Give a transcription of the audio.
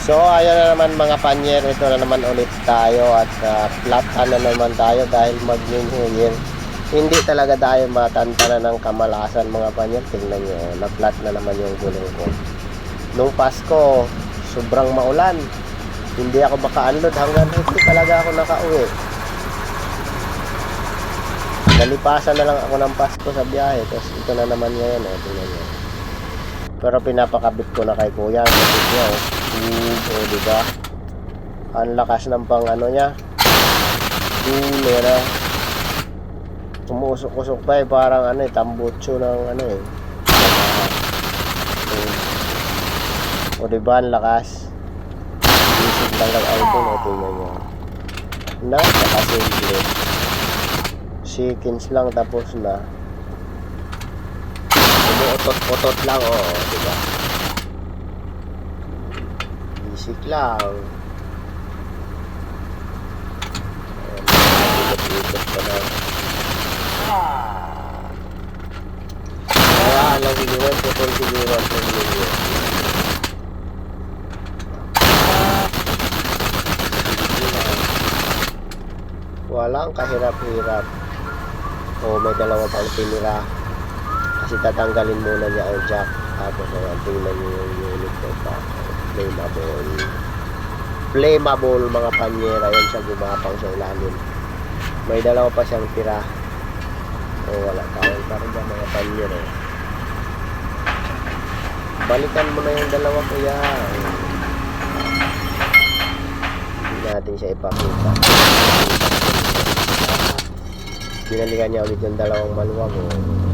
So ayan na naman mga panyer, ito na naman ulit tayo at uh, flat na naman tayo dahil mag New Year. Hindi talaga tayo matantana ng kamalasan mga panyer. Tingnan nyo, na-flat na naman yung gulong ko. Nung Pasko, sobrang maulan. Hindi ako maka-unload hanggang hindi talaga ako nakauwi. Nalipasan na lang ako ng Pasko sa biyahe. Tapos ito na naman ngayon, eh. Tingnan nyo. Pero pinapakabit ko na kay kuya. Kapit oh. Oo, oh, diba? Ang lakas ng pang ano niya. Dulo na. Umusok-usok pa eh. Parang ano eh, tambutso ng ano eh. O diba, ang lakas. Isip lang ng idol. O, tingnan nyo. Napakasimple. Seconds lang tapos na. Umuutot-utot lang, oo, diba? Ayan, ikot-ikot siliwan. Walang kahirap-hirap. O may dalawa pang tinira. Kasi tatanggalin muna niya ang jack. Tapos ayan, tingnan niyo yung unit ko pa. Flammable. Flammable mga panyera. Yan siya gumapang sa ilalim. May dalawa pa siyang tira. O wala tawag pa rin mga panyera. Balikan mo na yung dalawa kuya. Hindi natin siya ipakita. Binalikan niya ulit yung dalawang maluwag. Oh.